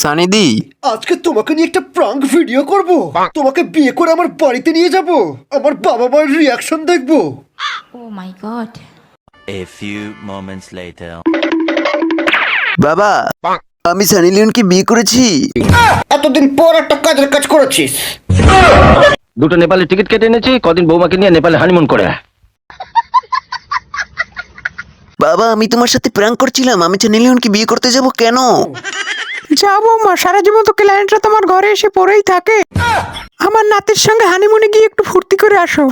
সানিদি আজকে তোমাকে নিয়ে একটা প্রাঙ্ক ভিডিও করব। তোমাকে বিয়ে করে আমার বাড়িতে নিয়ে যাব। আমার বাবা মায়ের রিয়াকশন দেখব। Oh my god. A few moments later. বাবা আমি সানি লিওনকে বিয়ে করেছি। এতদিন পর একটা কাজের কাজ করেছিস। দুটো নেপালি টিকিট কেটে এনেছি কদিন বৌমাকে নিয়ে নেপালে হানিমুন করে। বাবা আমি তোমার সাথে প্র্যাঙ্ক করছিলাম। আমি সানি লিওনকে বিয়ে করতে যাব কেন? যাব মা সারা জীবন তো ক্লায়েন্টরা তোমার ঘরে এসে পড়েই থাকে। আমার নাতির সঙ্গে হানিমুনে গিয়ে একটু ফুর্তি করে আসো।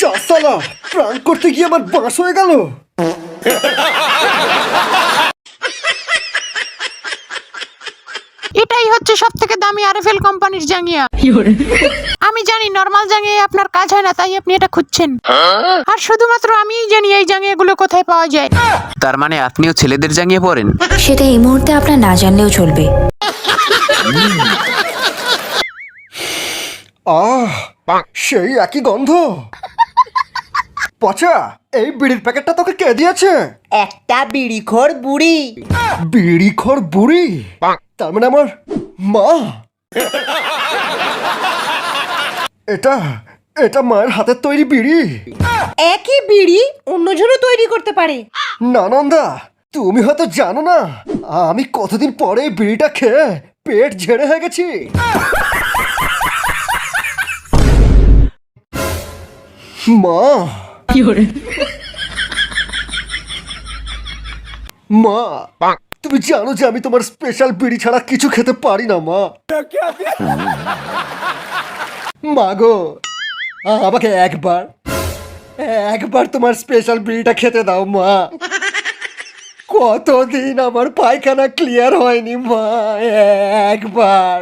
চাসালা প্রাঙ্ক করতে গিয়ে আমার বাস হয়ে গেল। হচ্ছে সব থেকে দামি আরএফএল কোম্পানির জাঙ্গিয়া। আমি জানি নর্মাল জাঙ্গিয়ে আপনার কাজ হয় না তাই আপনি এটা খুঁজছেন। আর শুধুমাত্র আমিই জানি এই জাঙ্গিয়াগুলো কোথায় পাওয়া যায়। তার মানে আপনিও ছেলেদের জাঙ্গিয়ে পড়েন সেটা এই মুহূর্তে আপনার না জানলেও চলবে। আহ সেই একই গন্ধ। পচা এই বিড়ির প্যাকেটটা তোকে কে দিয়েছে? একটা বিড়িখোর বুড়ি। বিড়িখোর বুড়ি? তার মানে আমার মা! এটা এটা মায়ের হাতের তৈরি বিড়ি। একই বিড়ি অন্যজনও তৈরি করতে পারে। নানন্দা তুমি হয়তো জানো না আমি কতদিন পরে এই বিড়িটা খেয়ে পেট ঝেড়ে হয়ে গেছি। মা! কি মা! তুমি জানো যে আমি তোমার স্পেশাল বিড়ি ছাড়া কিছু খেতে পারি না, মা। মা গো আমাকে একবার একবার তোমার স্পেশাল বিড়িটা খেতে দাও, মা। কতদিন আমার পায়খানা ক্লিয়ার হয়নি, মা, একবার।